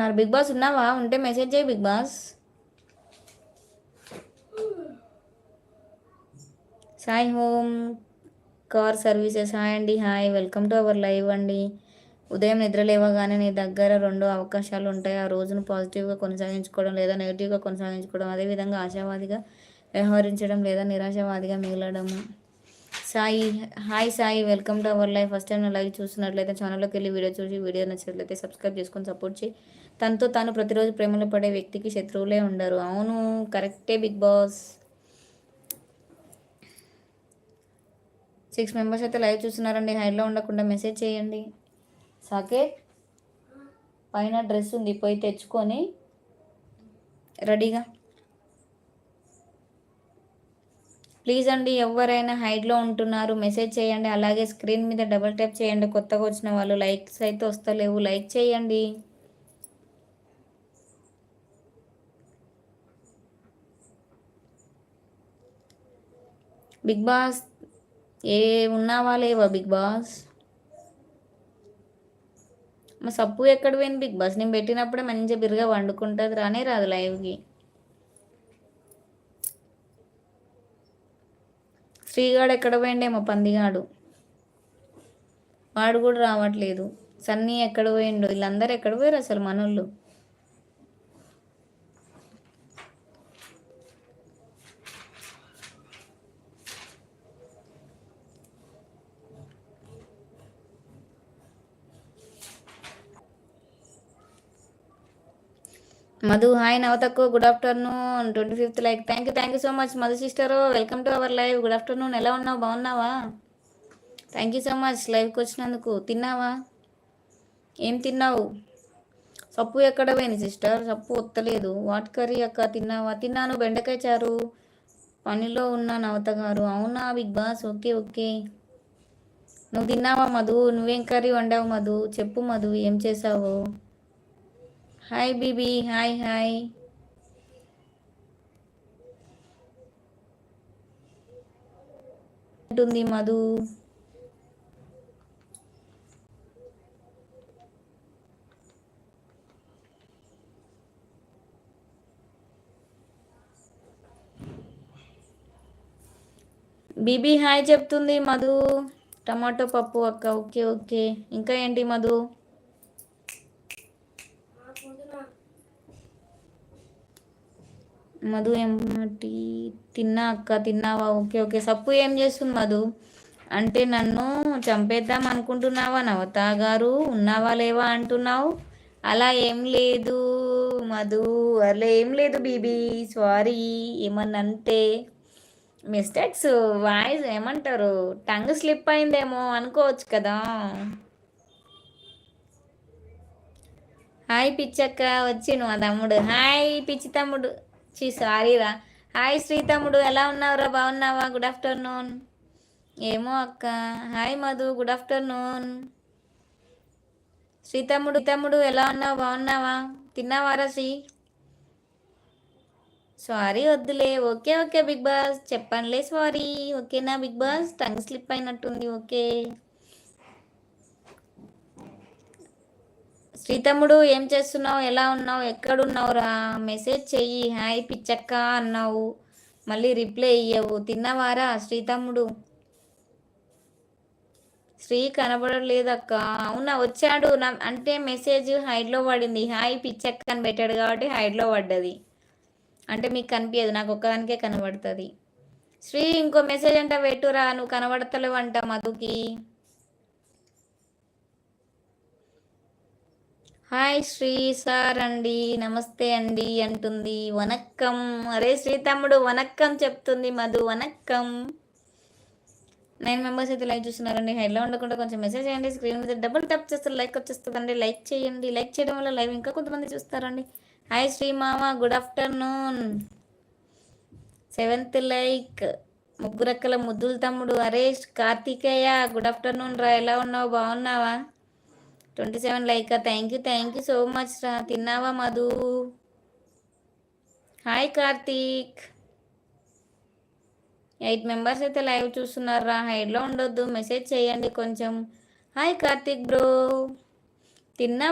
ఉన్నారు. Big boss ఉన్నావా? ఉంటే మెసేజ్ చేయి big boss. Sai home car services. Hi అండి hi. Welcome to our live అండి. ఉదయం నిద్ర లేవగానే నీ దగ్గర రెండు అవకాశాలు ఉంటాయి. ఆ రోజును పాజిటివ్గా కొనసాగించుకోవడం లేదా నెగిటివ్గా కొనసాగించుకోవడం అదేవిధంగా ఆశావాదిగా వ్యవహరించడం లేదా నిరాశావాదిగా మిగలడము. Sai hi Sai welcome to our life. First time నా లైవ్ చూస్తున్నట్లయితే ఛానల్లోకి వెళ్ళి వీడియో చూసి వీడియో నచ్చినట్లయితే సబ్స్క్రైబ్ చేసుకొని సపోర్ట్ చేయి. తనతో తాను ప్రతిరోజు ప్రేమలో పడే వ్యక్తికి శత్రువులే ఉండరు. అవును కరెక్టే బిగ్ బాస్. సిక్స్ మెంబర్స్ అయితే లైవ్ చూస్తున్నారండి. హైలో ఉండకుండా మెసేజ్ చేయండి. సాకేత్ పైన డ్రెస్ ఉంది. పోయి తెచ్చుకొని రెడీగా. ప్లీజ్ అండి ఎవరైనా హైడ్లో ఉంటున్నారు మెసేజ్ చేయండి. అలాగే స్క్రీన్ మీద డబుల్ ట్యాప్ చేయండి. కొత్తగా వచ్చిన వాళ్ళు లైక్స్ అయితే వస్తలేవు. లైక్ చేయండి. బిగ్ బాస్ ఏ ఉన్నావా లేవా బిగ్ బాస్? మా సప్పు ఎక్కడ పోయింది? బిగ్ బాస్ నేను పెట్టినప్పుడే మంచిగా బిరుగా వండుకుంటుంది. రానే రాదు లైవ్కి శ్రీగాడు ఎక్కడ పోయిండేమో? పందిగాడు. వాడు కూడా రావట్లేదు. సన్నీ ఎక్కడ పోయిండు? వీళ్ళందరూ ఎక్కడ పోయారు అసలు? మనోళ్ళు. Madhu hi నవతక్కు good afternoon. Twenty fifth like thank you thank you so much Madhu sister welcome to our live good afternoon ఎలా ఉన్నావు? బాగున్నావా? థ్యాంక్ యూ సో మచ్ లైవ్కి వచ్చినందుకు. తిన్నావా? ఏం తిన్నావు? సప్పు ఎక్కడ పోయింది సిస్టర్ సప్పు వత్తలేదు వాట్ కర్రీ అక్క? తిన్నావా? తిన్నాను. బెండకాయ చారు. పనిలో ఉన్న నవత గారు. అవునా బిగ్ బాస్? Okay okay. నువ్వు తిన్నావా మధు? నువ్వేం కర్రీ వండావు మధు? చెప్పు మధు. ఏం చేసావు? Hi BB hi hi. ఉంటుంది మధు? బీబీ హాయ్ చెప్తుంది మధు. టమాటో పప్పు అక్క ఓకే ఓకే. ఇంకా ఏంటి మధు? మధు ఏమిటి తిన్నా అక్క తిన్నావా? Okay okay. సప్పు ఏం చేస్తుంది మధు? అంటే నన్ను చంపేద్దాం అనుకుంటున్నావా నవత గారు? ఉన్నావా లేవా అంటున్నావు? అలా ఏం లేదు మధు. అలా ఏం లేదు బీబీ. సారీ ఏమన్నా అంటే మిస్టేక్స్ వాయిస్ ఏమంటారు? టంగ్ స్లిప్ అయిందేమో అనుకోవచ్చు కదా. హాయ్ పిచ్చక్క వచ్చిను మా తమ్ముడు. హాయ్ పిచ్చి తమ్ముడు. చీ సారీరా హాయ్ శ్రీ తమ్ముడు ఎలా ఉన్నావురా? బాగున్నావా? గుడ్ ఆఫ్టర్నూన్ ఏమో అక్క. Hi Madhu good afternoon Shri తమ్ముడు తమ్ముడు ఎలా ఉన్నావు? బాగున్నావా? తిన్నావారా శ్రీ? సారీ వద్దులే. Okay okay big boss. చెప్పండిలే sorry ఓకేనా బిగ్ బాస్? టంగ్ స్లిప్ అయినట్టుంది ఓకే. సీతమ్ముడు ఏం చేస్తున్నావు? ఎలా ఉన్నావు? ఎక్కడున్నావురా? మెసేజ్ చెయ్యి. హాయ్ పిచ్చక్క అన్నావు. మళ్ళీ రిప్లై ఇయ్యవు. తిన్నవారా శ్రీతమ్ముడు శ్రీ కనబడలేదక్క. అవునా? వచ్చాడు. నా అంటే మెసేజ్ హైడ్లో పడింది. హాయ్ పిచ్చక్క అని పెట్టాడు కాబట్టి హైడ్లో పడ్డది. అంటే మీకు కనిపించదు నాకు ఒక్కదానికే కనబడుతుంది. శ్రీ ఇంకో మెసేజ్ అంట పెట్టురా నువ్వు కనబడతలేవు అంట మధుకి. హాయ్ శ్రీ సార్ అండి నమస్తే అండి అంటుంది. వనక్కం. అరే శ్రీ తమ్ముడు వనక్కం చెప్తుంది మధు వనక్కం. నైన్ మెంబర్స్ అయితే లైక్ చూస్తున్నారండి. హైడ్లో ఉండకుండా కొంచెం మెసేజ్ చేయండి. స్క్రీన్ మీద డబుల్ టప్ చేస్తే లైక్ వచ్చేస్తుందండి. లైక్ చేయండి. లైక్ చేయడం వల్ల లైవ్ ఇంకా కొంతమంది చూస్తారండి. హాయ్ శ్రీ మామ గుడ్ ఆఫ్టర్నూన్ సెవెంత్ లైక్ ముగ్గురక్కల ముద్దుల తమ్ముడు. అరే కార్తికేయ గుడ్ ఆఫ్టర్నూన్ రా. ఎలా ఉన్నావు? బాగున్నావా? Twenty seven like? Thank you thank you so much రా. తిన్నావా Madhu? Hi Karthik. Eight members అయితే లైవ్ చూస్తున్నారా? హైడ్లో ఉండొద్దు మెసేజ్ చేయండి కొంచెం. Hi Karthik bro. తిన్నా